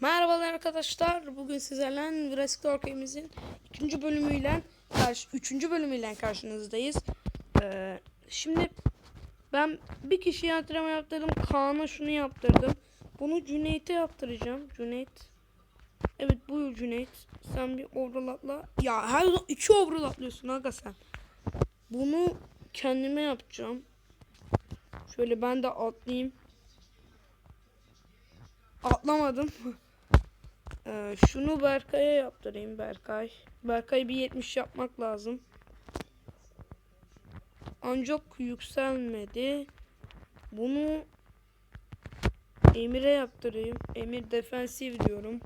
Merhabalar arkadaşlar. Bugün sizlerle Jurassic Park'ımızın ikinci bölümüyle karşı, üçüncü bölümüyle karşınızdayız. Ee, şimdi ben bir kişiye antrenman yaptırdım. Kaan'a şunu yaptırdım. Bunu Cüneyt'e yaptıracağım. Cüneyt. Evet buyur Cüneyt. Sen bir overall atla. Ya her zaman iki overall atlıyorsun aga sen. Bunu kendime yapacağım. Şöyle ben de atlayayım. Atlamadım. Ee, şunu Berkay'a yaptırayım Berkay. Berkay bir 70 yapmak lazım. Ancak yükselmedi. Bunu Emir'e yaptırayım. Emir defensif diyorum.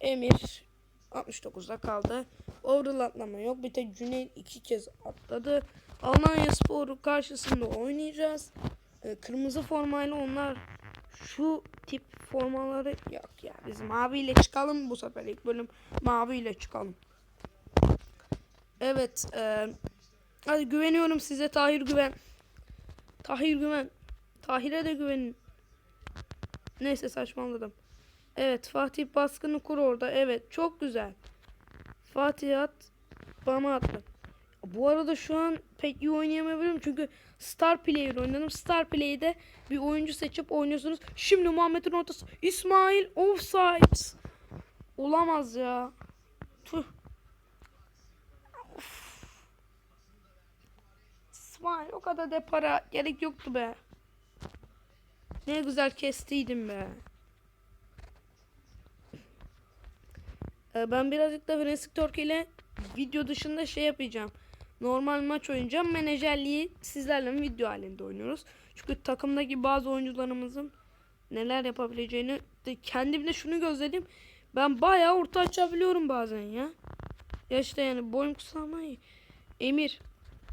Emir 69'da kaldı. Overall atlama yok. Bir tek Cüneyt iki kez atladı. Alanya Sporu karşısında oynayacağız. Ee, kırmızı formayla onlar şu tip formaları yok ya. Biz maviyle çıkalım bu sefer ilk bölüm maviyle çıkalım. Evet. E, hadi güveniyorum size Tahir güven. Tahir güven. Tahir'e de güvenin. Neyse saçmaladım. Evet Fatih baskını kur orada. Evet çok güzel. Fatih at. Bana atla. Bu arada şu an pek iyi oynayamayabilirim çünkü Star Player oynadım. Star Play'de bir oyuncu seçip oynuyorsunuz. Şimdi Muhammed'in ortası. İsmail offside. Olamaz ya. Tüh. İsmail o kadar da para gerek yoktu be. Ne güzel kestiydim be. Ee, Ben birazcık da Frenzy Turk ile video dışında şey yapacağım. Normal maç oynayacağım. Menajerliği sizlerle video halinde oynuyoruz. Çünkü takımdaki bazı oyuncularımızın neler yapabileceğini de kendim de şunu gözledim. Ben bayağı orta açabiliyorum bazen ya. Ya işte yani boyum kısa ama iyi. Emir.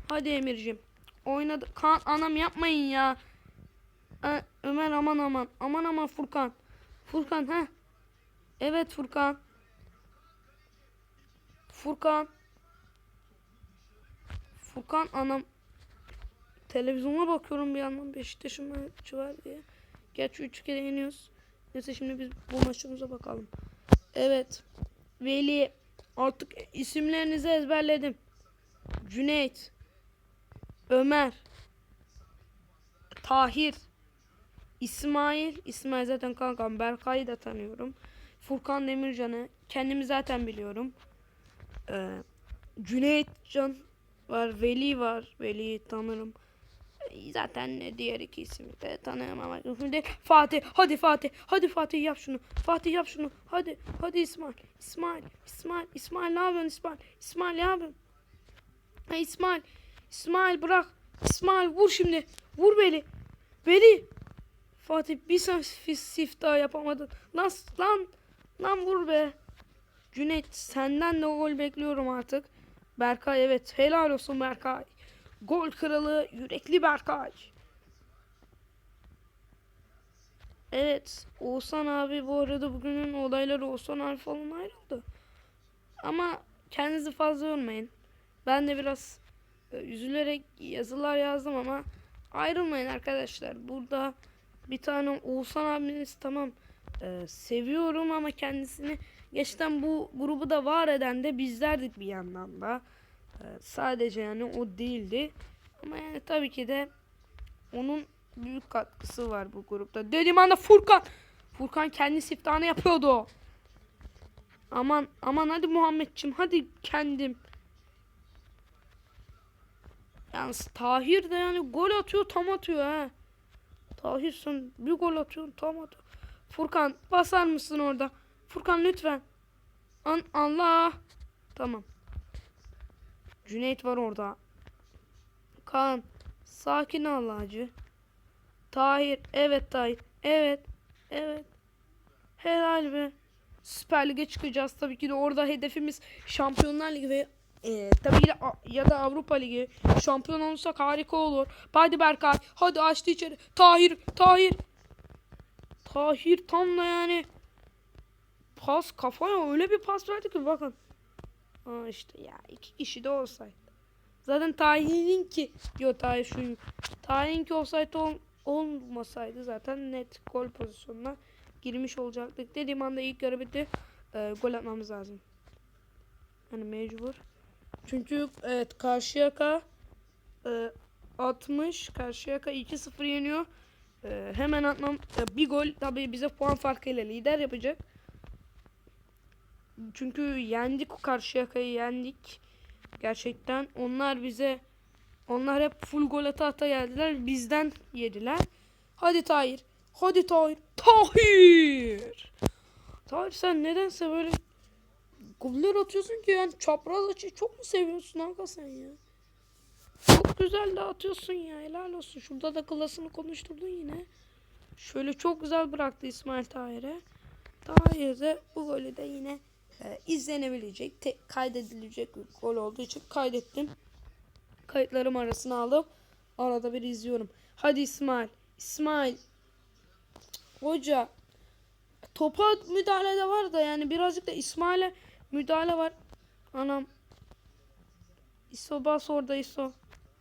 Hadi Emir'cim. Oynadı. Kaan anam yapmayın ya. Ö- Ömer aman aman. Aman aman Furkan. Furkan ha. Evet Furkan. Furkan. Furkan anam. Televizyona bakıyorum bir yandan Beşiktaş'ın maçı var diye. Gerçi üç kere yeniyoruz. Neyse şimdi biz bu maçımıza bakalım. Evet. Veli. Artık isimlerinizi ezberledim. Cüneyt. Ömer. Tahir. İsmail. İsmail zaten kankam. Berkay'ı da tanıyorum. Furkan Demircan'ı. Kendimi zaten biliyorum. Ee, Cüneyt Can var. Veli var. Veli'yi tanırım. Zaten diğer iki ismi de tanıyamam. Şimdi Fatih. Hadi Fatih. Hadi Fatih yap şunu. Fatih yap şunu. Hadi. Hadi İsmail. İsmail. İsmail. İsmail ne yapıyorsun İsmail? İsmail ne yapıyorsun? Ha İsmail. İsmail bırak. İsmail vur şimdi. Vur Veli. Veli. Fatih bir sif daha yapamadın. Lan lan. Lan vur be. Cüneyt senden de gol bekliyorum artık. Berkay evet helal olsun Berkay. Gol kralı yürekli Berkay. Evet Oğuzhan abi bu arada bugünün olayları Oğuzhan abi falan ayrıldı. Ama kendinizi fazla yormayın. Ben de biraz e, üzülerek yazılar yazdım ama ayrılmayın arkadaşlar. Burada bir tane Oğuzhan abiniz tamam e, seviyorum ama kendisini Geçten bu grubu da var eden de bizlerdik bir yandan da. Ee, sadece yani o değildi. Ama yani tabii ki de onun büyük katkısı var bu grupta. Dediğim anda Furkan. Furkan kendi siftahını yapıyordu. Aman aman hadi Muhammedçim hadi kendim. Yalnız Tahir de yani gol atıyor tam atıyor ha. Tahir sen bir gol atıyorsun tam atıyor. Furkan basar mısın orada? Furkan lütfen. An Allah. Tamam. Cüneyt var orada. Kaan. Sakin ol hacı. Tahir. Evet Tahir. Evet. Evet. Helal be. Süper Lig'e çıkacağız tabii ki de orada hedefimiz Şampiyonlar Ligi ve e, tabii ki de A- ya da Avrupa Ligi. Şampiyon olursak harika olur. Hadi Berkay. Hadi açtı içeri. Tahir. Tahir. Tahir tam da yani pas kafaya öyle bir pas verdi ki bakın. Aa işte ya iki kişi de olsaydı. Zaten Tahir'in ki yok Tahir şu Tahir'in ki olsaydı ol, olmasaydı zaten net gol pozisyonuna girmiş olacaktık. Dediğim anda ilk yarı bitti. Ee, gol atmamız lazım. Hani mecbur. Çünkü evet Karşıyaka e, 60 Karşıyaka 2-0 yeniyor. E, hemen atmam e, bir gol tabii bize puan farkıyla lider yapacak. Çünkü yendik Karşıyaka'yı yendik. Gerçekten onlar bize onlar hep full gol ata ata geldiler. Bizden yediler. Hadi Tahir. Hadi Tahir. Tahir. Tahir sen nedense böyle goller atıyorsun ki yani çapraz açıyı çok mu seviyorsun Hakan sen ya? Çok güzel de atıyorsun ya helal olsun. Şurada da klasını konuşturdun yine. Şöyle çok güzel bıraktı İsmail Tahir'e. Tahir de bu golü de yine e, izlenebilecek, te- kaydedilecek bir gol olduğu için kaydettim. Kayıtlarım arasına aldım. Arada bir izliyorum. Hadi İsmail. İsmail. Hoca. Topa müdahale de var da yani birazcık da İsmail'e müdahale var. Anam. İso bas orada İso.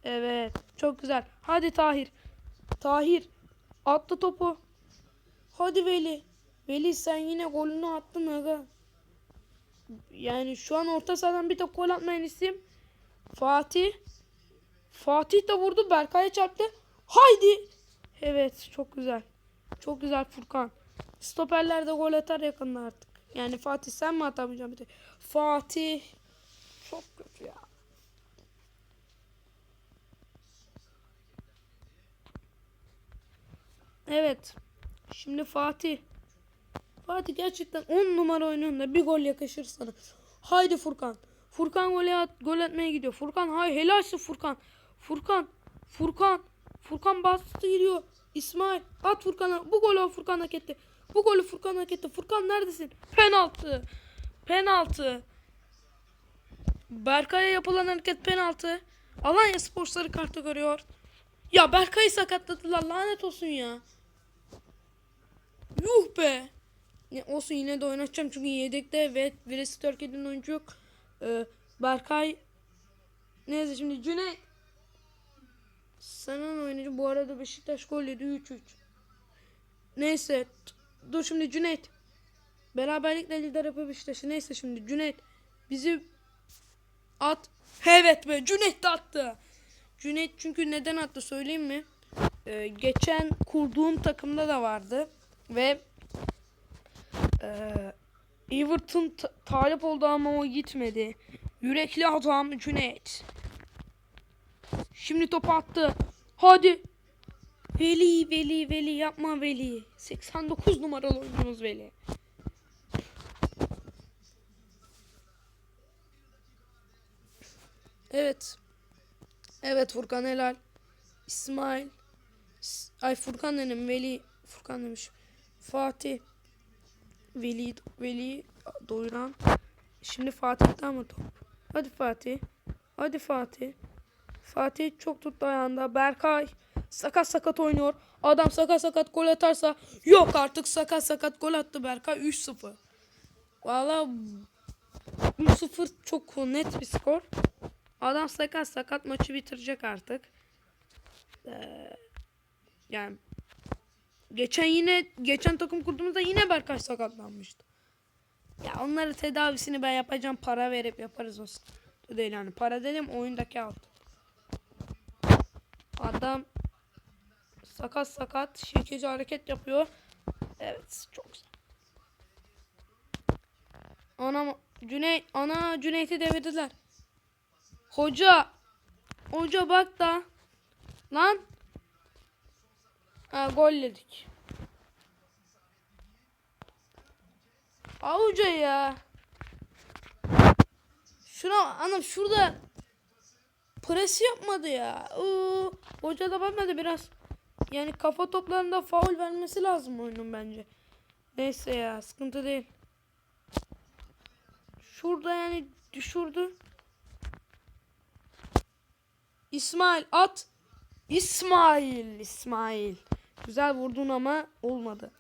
Evet. Çok güzel. Hadi Tahir. Tahir. Attı topu. Hadi Veli. Veli sen yine golünü attın aga. Yani şu an orta sahadan bir tek gol atmayan isim Fatih. Fatih de vurdu. Berkay'a çarptı. Haydi. Evet çok güzel. Çok güzel Furkan. Stoperler de gol atar yakında artık. Yani Fatih sen mi atamayacaksın bir tek? Fatih. Çok kötü ya. Evet. Şimdi Fatih. Fatih gerçekten 10 numara oynuyorsun bir gol yakışır sana. Haydi Furkan. Furkan gol at, gol atmaya gidiyor. Furkan hay helalsin Furkan. Furkan. Furkan. Furkan bastı gidiyor. İsmail at Furkan'a. Bu golü Furkan hak etti. Bu golü Furkan hak etti. Furkan neredesin? Penaltı. Penaltı. Berkay'a yapılan hareket penaltı. Alanya Spor sarı kartı görüyor. Ya Berkay'ı sakatladılar. Lanet olsun ya. Yuh be. Olsun yine de oynatacağım çünkü yedekte ve birisi Türkiye'den oyuncu yok. Ee, Berkay neyse şimdi Cüneyt Sanan oyuncu bu arada Beşiktaş gol yedi 3-3. Neyse dur şimdi Cüneyt beraberlikle lider yapıyor Beşiktaş'ı. Neyse şimdi Cüneyt bizi at. Evet be Cüneyt de attı. Cüneyt çünkü neden attı söyleyeyim mi? Ee, geçen kurduğum takımda da vardı ve ee, Everton ta- talip oldu ama o gitmedi. Yürekli adam Cüneyt. Şimdi top attı. Hadi. Veli, Veli, Veli yapma Veli. 89 numaralı oyuncumuz Veli. Evet. Evet Furkan helal. İsmail. Ay Furkan dedim. Veli. Furkan demiş. Fatih. Veli, Veli doyuran. Şimdi Fatih'ten mi top? Hadi Fatih. Hadi Fatih. Fatih çok tuttu ayağında. Berkay sakat sakat oynuyor. Adam sakat sakat gol atarsa yok artık sakat sakat gol attı Berkay 3-0. Valla 3-0 çok net bir skor. Adam sakat sakat maçı bitirecek artık. Ee, yani Geçen yine geçen takım kurduğumuzda yine Berkay sakatlanmıştı. Ya onları tedavisini ben yapacağım para verip yaparız o sıkıntı değil yani. Para dedim oyundaki alt. Adam sakat sakat şirkeci hareket yapıyor. Evet çok güzel. Ana Cüneyt ana Cüneyt'i devirdiler. Hoca Hoca bak da lan Ha gol yedik. Avuca ya. Şuna anam şurada pres yapmadı ya. Oo, hoca da bakmadı biraz. Yani kafa toplarında faul vermesi lazım oyunun bence. Neyse ya sıkıntı değil. Şurada yani düşürdü. İsmail at. İsmail, İsmail. Güzel vurdun ama olmadı.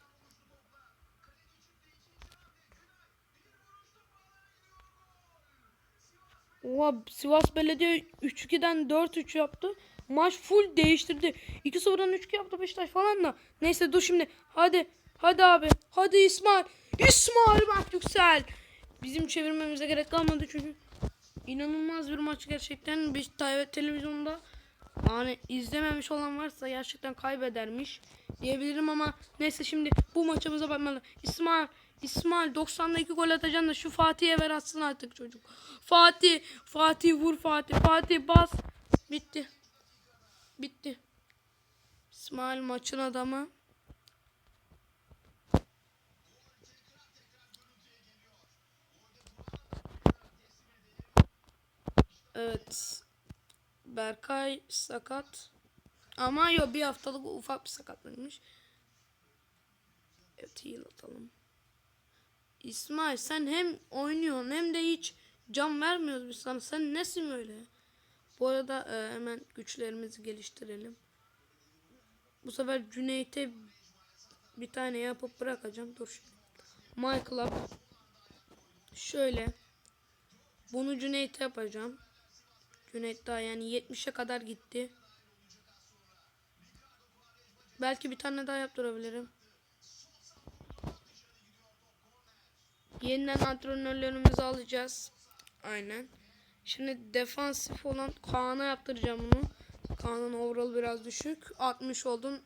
Oha Sivas Belediye 3-2'den 4-3 yaptı. Maç full değiştirdi. 2-0'dan 3-2 yaptı Beşiktaş falan da. Neyse dur şimdi. Hadi. Hadi abi. Hadi İsmail. İsmail Mert Yüksel. Bizim çevirmemize gerek kalmadı çünkü inanılmaz bir maç gerçekten. Te- televizyonda yani izlememiş olan varsa gerçekten kaybedermiş diyebilirim ama neyse şimdi bu maçımıza bakmalı. İsmail İsmail 90'da 2 gol atacaksın da şu Fatih'e ver atsın artık çocuk. Fatih, Fatih vur Fatih, Fatih bas. Bitti. Bitti. İsmail maçın adamı. Evet. Berkay sakat. Ama yok bir haftalık ufak bir sakatlıymış. Evet heal atalım. İsmail sen hem oynuyorsun hem de hiç can vermiyoruz biz sana. Sen nesin öyle? Bu arada e, hemen güçlerimizi geliştirelim. Bu sefer Cüneyt'e bir tane yapıp bırakacağım. Dur şimdi. Club. Şöyle. Bunu Cüneyt'e yapacağım. Cüneyt daha yani 70'e kadar gitti. Belki bir tane daha yaptırabilirim. Yeniden antrenörlerimizi alacağız. Aynen. Şimdi defansif olan Kaan'a yaptıracağım bunu. Kaan'ın overall biraz düşük. 60 oldun.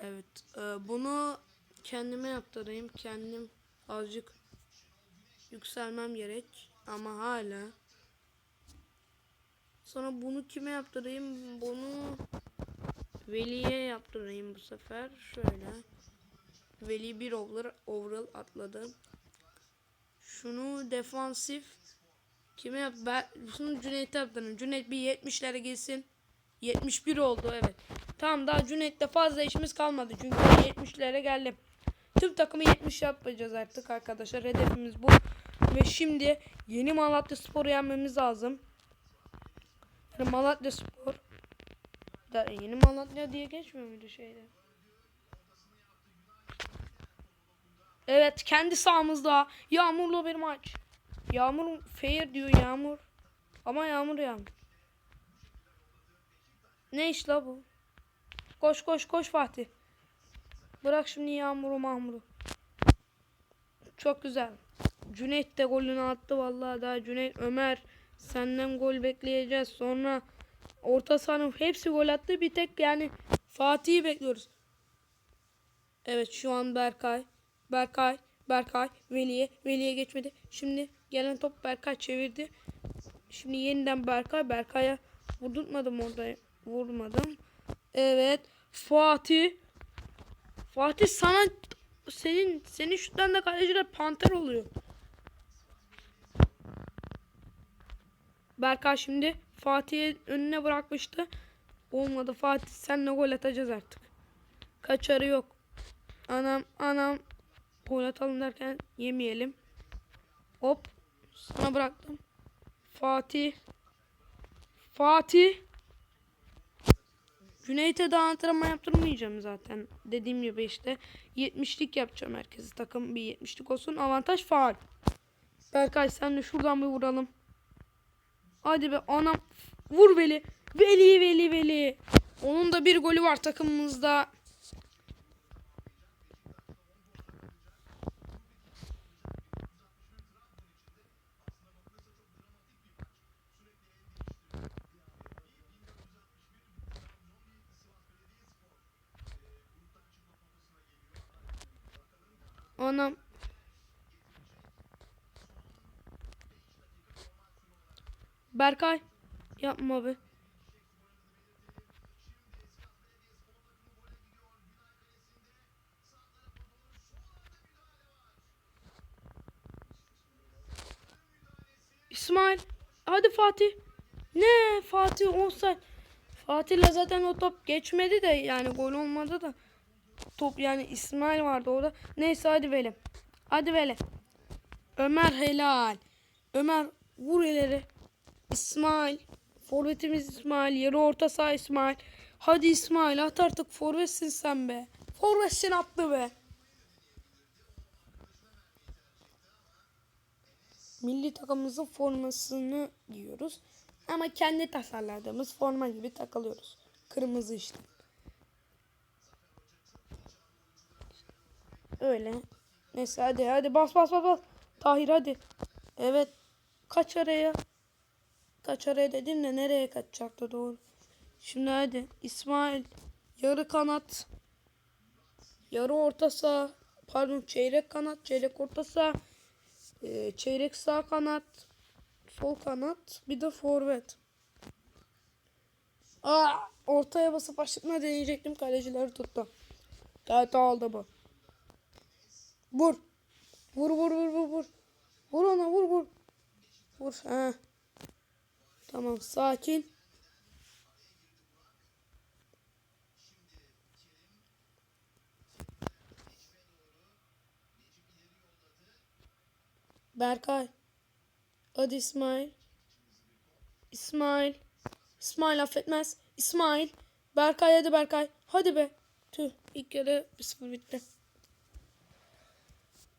Evet. e, bunu kendime yaptırayım. Kendim azıcık yükselmem gerek. Ama hala. Sonra bunu kime yaptırayım? Bunu Veli'ye yaptırayım bu sefer. Şöyle. Veli bir over, overall atladı. Şunu defansif kime yap? Ben şunu Cüneyt'e yaptırayım. Cüneyt bir 70'lere gelsin. 71 oldu evet. Tamam daha Cüneyt'te fazla işimiz kalmadı. Çünkü 70'lere geldim. Tüm takımı 70 yapacağız artık arkadaşlar. Hedefimiz bu. Ve şimdi yeni Malatya Spor'u yenmemiz lazım. Yani Malatya Spor. Da yeni Malatya diye geçmiyor muydu şeyde? Evet kendi sahamızda yağmurlu bir maç. Yağmur fair diyor yağmur. Ama yağmur yağmur. Ne iş la bu? Koş koş koş Fatih. Bırak şimdi yağmuru mahmuru. Çok güzel. Cüneyt de golünü attı vallahi daha Cüneyt Ömer senden gol bekleyeceğiz. Sonra orta sahanın hepsi gol attı. Bir tek yani Fatih'i bekliyoruz. Evet şu an Berkay. Berkay. Berkay. Veli'ye. Veli'ye geçmedi. Şimdi gelen top Berkay çevirdi. Şimdi yeniden Berkay. Berkay'a vurdurtmadım orada. Vurmadım. Evet. Fatih. Fatih sana senin senin şuttan da kaleciler panter oluyor. Berkay şimdi Fatih'i önüne bırakmıştı. Olmadı Fatih senle gol atacağız artık. Kaçarı yok. Anam anam gol atalım derken yemeyelim. Hop sana bıraktım. Fatih. Fatih. Cüneyt'e daha antrenman yaptırmayacağım zaten. Dediğim gibi işte 70'lik yapacağım herkesi. Takım bir 70'lik olsun. Avantaj faal. Berkay sen de şuradan bir vuralım. Hadi be anam. Vur Veli. Veli Veli Veli. Onun da bir golü var takımımızda. Anam. Berkay. Yapma be. İsmail. Hadi Fatih. Ne Fatih offside. Fatih'le zaten o top geçmedi de yani gol olmadı da. Top yani İsmail vardı orada. Neyse hadi Veli. Hadi Veli. Ömer helal. Ömer vur ileri. İsmail. Forvetimiz İsmail. Yarı orta saha İsmail. Hadi İsmail at artık forvetsin sen be. Forvetsin attı be. Milli takımımızın formasını giyiyoruz. Ama kendi tasarladığımız forma gibi takılıyoruz. Kırmızı işte. Öyle. Neyse hadi hadi bas bas bas bas. Tahir hadi. Evet. Kaç araya. Kaç araya dedim de nereye kaçacaktı doğru. Şimdi hadi. İsmail. Yarı kanat. Yarı orta saha. Pardon çeyrek kanat. Çeyrek orta saha. Ee, çeyrek sağ kanat. Sol kanat. Bir de forvet. Aa, ortaya basıp başlatma deneyecektim. Kalecileri tuttu. Evet aldı bu. Vur. Vur vur vur vur vur. Vur ona vur vur. Vur. Ha. Tamam sakin. Berkay. Hadi İsmail. İsmail. İsmail affetmez. İsmail. Berkay hadi Berkay. Hadi be. Tüh ilk yarı 1-0 bitti.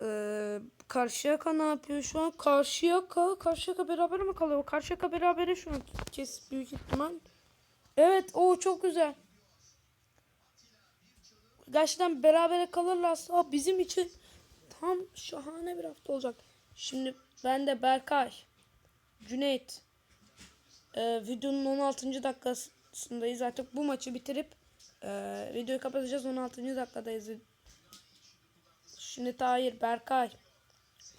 Ee, Karşıyaka ne yapıyor şu an? Karşıyaka, Karşıyaka beraber mi kalıyor? Karşıyaka berabere şu an kes büyük ihtimal. Evet o çok güzel. Gerçekten berabere kalırlarsa bizim için tam şahane bir hafta olacak. Şimdi ben de Berkay, Cüneyt, ee, videonun 16. dakikasındayız artık bu maçı bitirip ee, videoyu kapatacağız 16. dakikadayız. Şimdi Tahir, Berkay.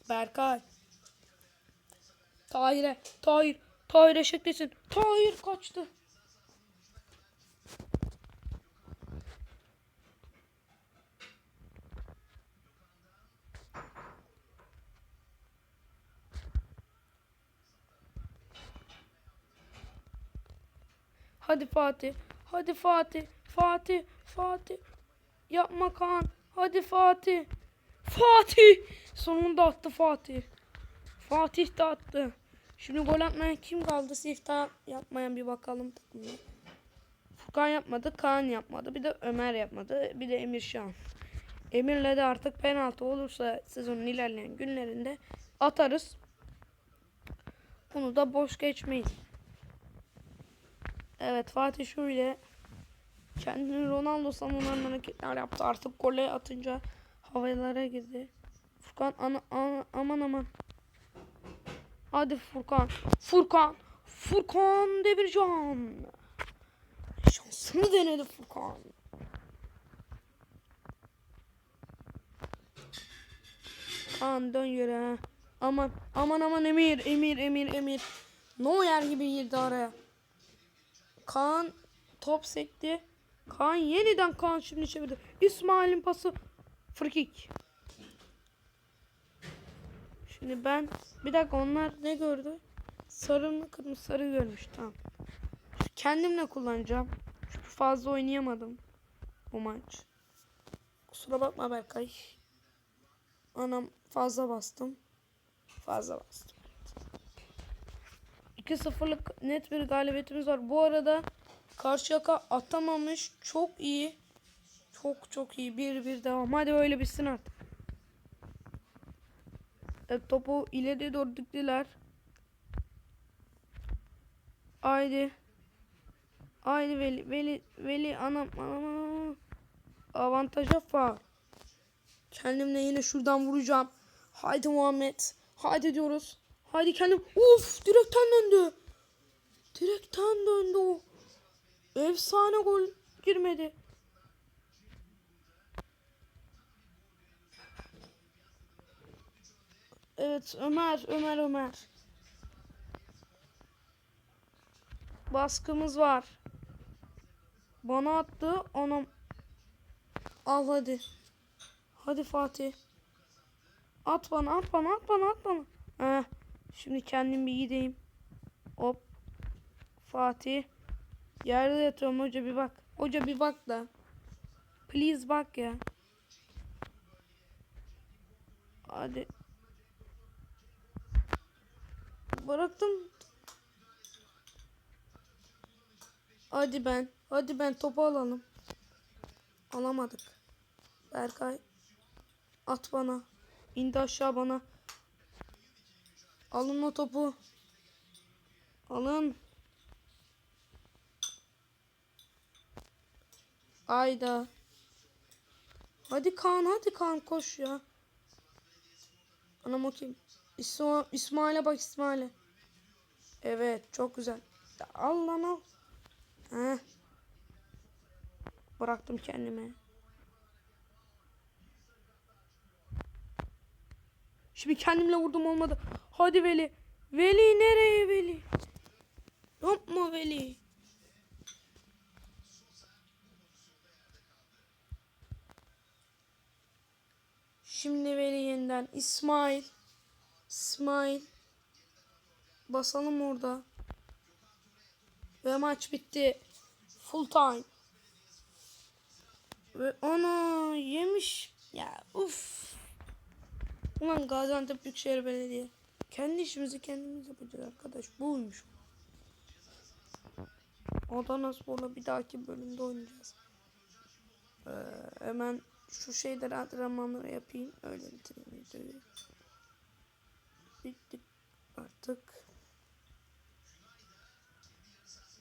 Berkay. Tahir'e. Tahir. Tahir eşeklesin. Tahir kaçtı. Hadi Fatih. Hadi Fatih. Fatih. Fatih. Yapma Kaan. Hadi Fatih. Fatih. Sonunda attı Fatih. Fatih de attı. Şimdi gol atmayan kim kaldı? Siftah yapmayan bir bakalım takımda. Furkan yapmadı. Kaan yapmadı. Bir de Ömer yapmadı. Bir de Emir Şan. Emir'le de artık penaltı olursa sezonun ilerleyen günlerinde atarız. Bunu da boş geçmeyiz. Evet Fatih şöyle kendini Ronaldo savunan hareketler yaptı. Artık gole atınca havalara girdi. Furkan ana, ana, aman aman. Hadi Furkan. Furkan. Furkan Demircan. Şansını denedi Furkan. Kaan dön yere. Aman aman aman Emir Emir Emir Emir. Neuer gibi girdi araya. Kaan top sekti. Kaan yeniden Kaan şimdi çevirdi. İsmail'in pası free kick. Şimdi ben bir dakika onlar ne gördü? Sarı mı kırmızı sarı görmüş tamam. Kendimle kullanacağım. Çünkü fazla oynayamadım bu maç. Kusura bakma Berkay. Anam fazla bastım. Fazla bastım. 2-0'lık net bir galibiyetimiz var. Bu arada Karşıyaka atamamış. Çok iyi. Çok çok iyi. 1-1 devam. Hadi öyle bitsin artık. Evet, topu ileriye doğru diktiler. Haydi. Haydi Veli. Veli. Veli. Anam. Anam. anam. Avantaja faul. Kendimle yine şuradan vuracağım. Haydi Muhammed. Haydi diyoruz. Haydi kendim. Uf direkten döndü. Direkten döndü o. Efsane gol girmedi. Evet Ömer, Ömer, Ömer. Baskımız var. Bana attı. Ona al hadi. Hadi Fatih. At bana, at bana, at bana, at bana. Heh. Şimdi kendim bir gideyim. Hop. Fatih. Yerde yatıyorum hoca bir bak. Hoca bir bak da. Please bak ya. Hadi. Bıraktım. Hadi ben. Hadi ben topu alalım. Alamadık. Berkay. At bana. İndi aşağı bana. Alın o topu. Alın. Ayda. Hadi Kaan hadi Kaan koş ya. Anam o kim? İsma İsmail'e bak İsmail'e. Evet çok güzel. Al lan al. Heh. Bıraktım kendime. Şimdi kendimle vurdum olmadı. Hadi Veli. Veli nereye Veli? Yapma Veli. Şimdi Veli yeniden. İsmail. İsmail. Basalım orada. Ve maç bitti. Full time. Ve ana yemiş. Ya uf. Ulan Gaziantep Büyükşehir Belediye. Kendi işimizi kendimiz yapacağız arkadaş. Buymuş. Adana Spor'la bir dahaki bölümde oynayacağız. Ee, hemen şu şeyleri antrenmanları yapayım. Öyle bitireyim videoyu. Artık.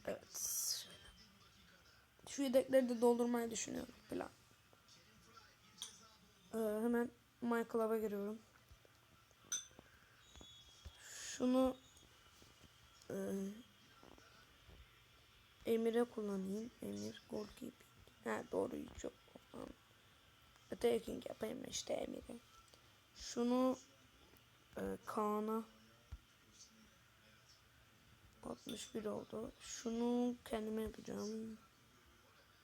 Evet. Şu yedekleri de doldurmayı düşünüyorum. Plan. Ee, hemen My Club'a giriyorum. Şunu e, Emir'e kullanayım. Emir goalkeeping. Ha doğru çok. Attacking yapayım işte Emir'e. Şunu e, Kaan'a 61 oldu. Şunu kendime yapacağım.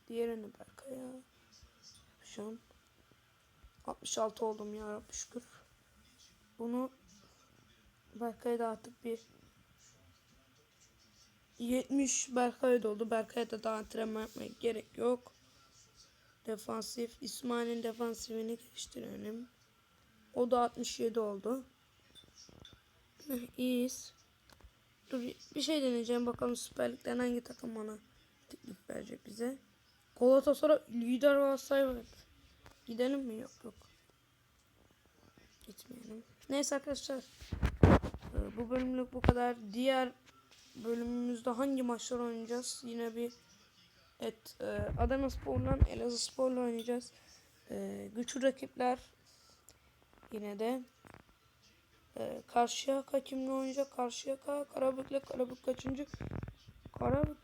Diğerini Berkay'a yapacağım. 66 oldum ya Rabbi şükür. Bunu Berkay'a da artık bir 70 Berkay'a da oldu. Berkay'a da daha antrenman yapmaya gerek yok. Defansif. İsmail'in defansifini geliştirelim. O da 67 oldu. İyiyiz. Dur bir şey deneyeceğim. Bakalım Süper Lig'den hangi takım bana teklif verecek bize. Galatasaray lider Galatasaray var. Gidelim mi? Yok yok. Gitmeyelim. Neyse arkadaşlar. Ee, Bu bölümlük bu kadar. Diğer bölümümüzde hangi maçlar oynayacağız? Yine bir Evet, e, Adana Spor'la Elazığ Spor'la oynayacağız. E, güçlü rakipler yine de e, Karşıyaka kimle oynayacak? Karşıyaka, Karabük'le Karabük kaçıncı? Karabük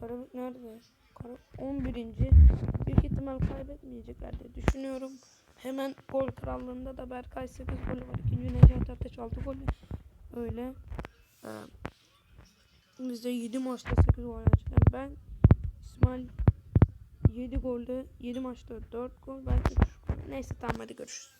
Karabük nerede? Karabük 11. Büyük ihtimal kaybetmeyecekler diye düşünüyorum. Hemen gol krallığında da Berkay 8 golü var. İkinci Necati Ateş 6 golü. Öyle. Ee, Bizde 7 maçta 8 gol gerçekten. Ben İsmail 7 golde 7 maçta 4 gol ben 3 gol. Neyse tamam hadi görüşürüz.